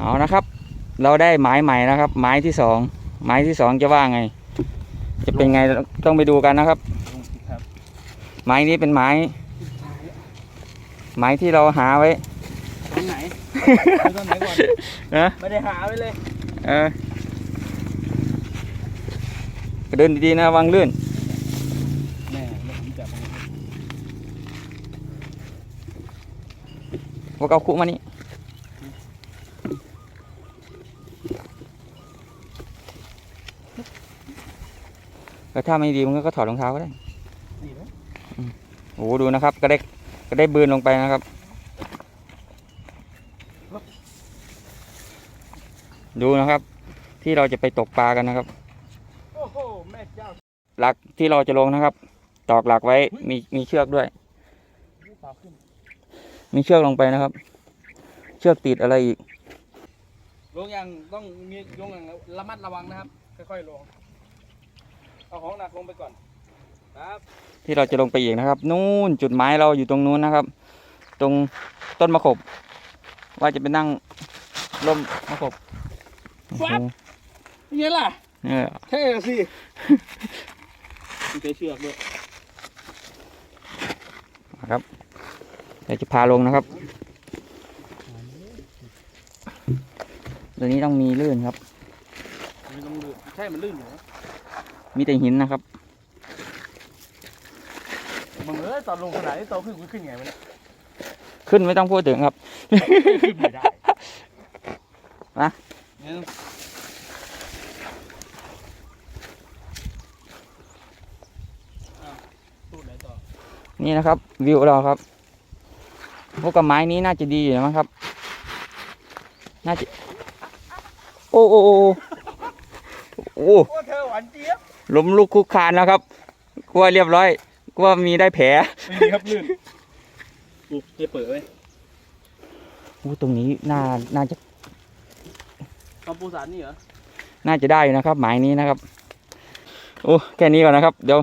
เอานะครับ เราได้หมายใหม่นะครับ หมายที่สองหมายที่สองจะว่าไง จะเป็นไงต้องไปดูกันนะครับลงสิครับหมายนี้เป็นหมายหมายที่เราหาไว้ตอนไหนเอาตอนไหนก่อนนะไม่ได้หาไว้เลยเออเดินดีๆนะระวังลื่นแน่แล้วผมจับมันพวกเอาคุมานี่ แล้วถ้าไม่ดีมันก็ถอดรองเท้าก็ได้ดีไหมโอ้โหดูนะครับ ก็ได้ก็ได้บืนลงไปนะครับ ดูนะครับ ที่เราจะไปตกปลากันนะครับโอ้โหแม่เจ้าหลักที่เราจะลงนะครับ ตอกหลักไว้มีมีเชือกด้วยเปล่าขึ้นมีเชือกลงไปนะครับ เชือกติดอะไรอีกลงอย่างต้องมีลงอย่างระมัดระวังนะครับ ค่อยๆลง เอาของหนักลงไปก่อนครับที่เราจะลงไปอีกนะครับ นู่นจุดหมายเราอยู่ตรงนู้นนะครับ ตรงต้นมะขบ ว่าจะไปนั่งร่มมะขบโอ้โหนี่ล่ะเนี่ยเท่สิมีใจเชือกด้วยครับเดี๋ยวจะพาลงนะครับตัวนี้ต้องมีลื่นครับไม่ต้องลื่นใช่ มันลื่นอยู่นะ มีแต่หินนะครับมึงเอ้ยตอนลงขนาดนี้โตขึ้นกูขึ้นไงวะเนี่ยขึ้นไม่ต้องพูดถึงครับ ขึ้นไม่ได้นะเนี่ยอ้าวพูดอะไรต่อนี่นะครับ วิวเราครับพวกกับไม้นี้น่าจะดีอยู่นะครับ น่าจะ โอ้โอ้โอ้โอ้ โอ้เธอหวานเจี๊ยบ ล้มลุกคุกคานนะครับกลัวเรียบร้อยกลัวมีได้แผลไม่มีครับลื่นปุ๊บจะเปิดไว้อู้ตรงนี้น่าน่าจะคำปูสารนี่เหรอ น่าจะได้อยู่นะครับ หมายนี้นะครับโอ้แค่นี้ก่อนนะครับ เดี๋ยว